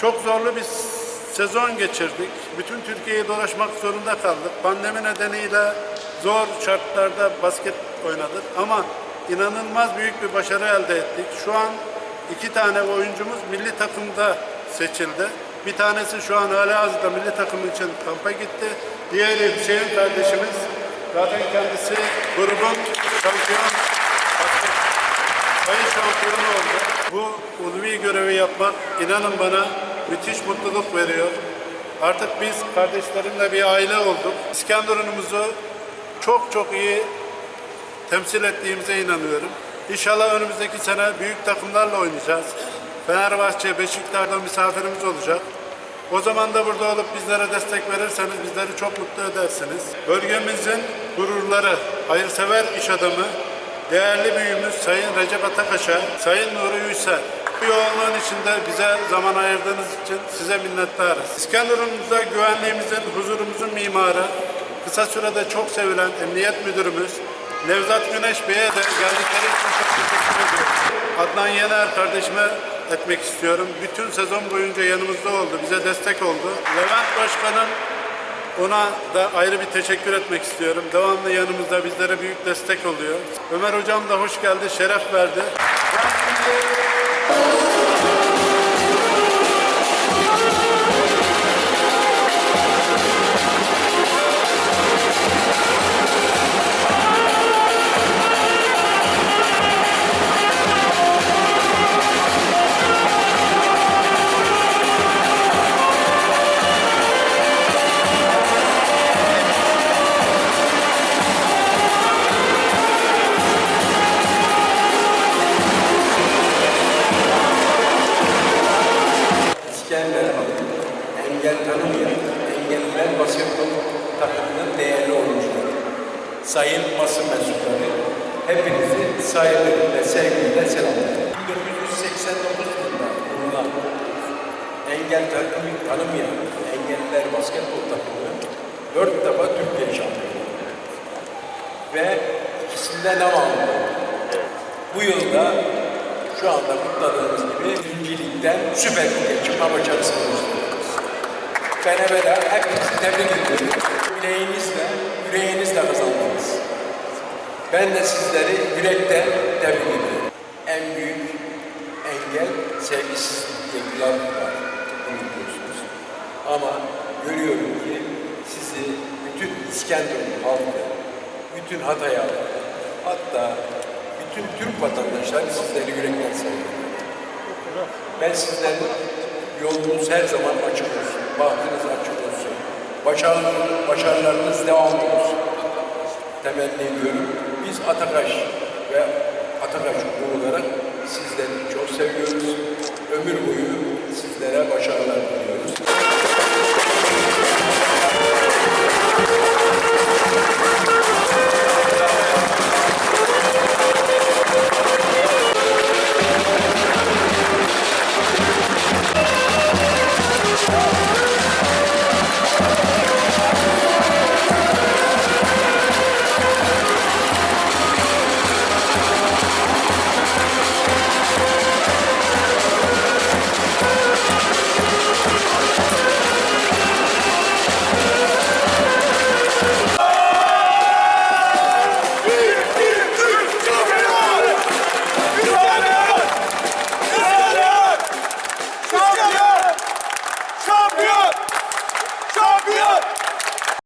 Çok zorlu bir sezon geçirdik. Bütün Türkiye'yi dolaşmak zorunda kaldık. Pandemi nedeniyle zor şartlarda basket oynadık ama inanılmaz büyük bir başarı elde ettik. Şu an iki tane oyuncumuz milli takımda seçildi. Bir tanesi şu an hala hazırda milli takım için kampa gitti. Diğeri Hüseyin kardeşimiz zaten kendisi grubun şampiyon sayın şampiyonu oldu. Bu ulvi görevi yapmak inanın bana müthiş mutluluk veriyor. Artık biz kardeşlerimle bir aile olduk. İskenderun'umuzu çok çok iyi temsil ettiğimize inanıyorum. İnşallah önümüzdeki sene büyük takımlarla oynayacağız. Fenerbahçe, Beşiktaş'ta misafirimiz olacak. O zaman da burada olup bizlere destek verirseniz bizleri çok mutlu edersiniz. Bölgemizin gururları, hayırsever iş adamı, değerli büyüğümüz Sayın Recep Atakaş'a, Sayın Nuri Yüksel. Bu yoğunluğun içinde bize zaman ayırdığınız için size minnettarız. İskenderun'umuzda güvenliğimizin, huzurumuzun mimarı, kısa sürede çok sevilen Emniyet Müdürümüz Nevzat Güneş Bey'e de geldikleri için çok teşekkür ediyorum. Adnan Yener kardeşime etmek istiyorum. Bütün sezon boyunca yanımızda oldu, bize destek oldu. Levent Başkan'ın ona da ayrı bir teşekkür etmek istiyorum. Devamlı yanımızda bizlere büyük destek oluyor. Ömer Hocam da hoş geldi, şeref verdi. Ben şimdi Thank you. Engel tanımayan engelliler basketbol takımının değerli oyuncuları. Sayın basın mensupları, hepinizi saygıyla, sevgiyle selamlıyorum. 1989 yılında kurulan engel takımı tanımayan engelliler basketbol takımı dört defa Türkiye şampiyonu. Ve ikisinde ne aldı? Bu yılda şu anda kutladığımız gibi ikinci ligden Süper Lig'e çıkma başarısı gösteriyoruz. Ben evvela hepinizi tebrik ediyorum. Bileğinizle, yüreğinizle kazandınız. Ben de sizleri yürekten tebrik ediyorum. En büyük engel sevgisizlik diye var. Biliyorsunuz. Ama görüyorum ki sizi bütün İskenderun halkı, bütün Hatay halkı, hatta bütün Türk vatandaşları sizleri yürekten seviyor. Ben sizlerin yolunuz her zaman açık olsun, bahtınız açık olsun, başarılı, başarılarınız devam olsun. Temenni ediyorum. Biz Atakaş ve Atakaş olarak sizleri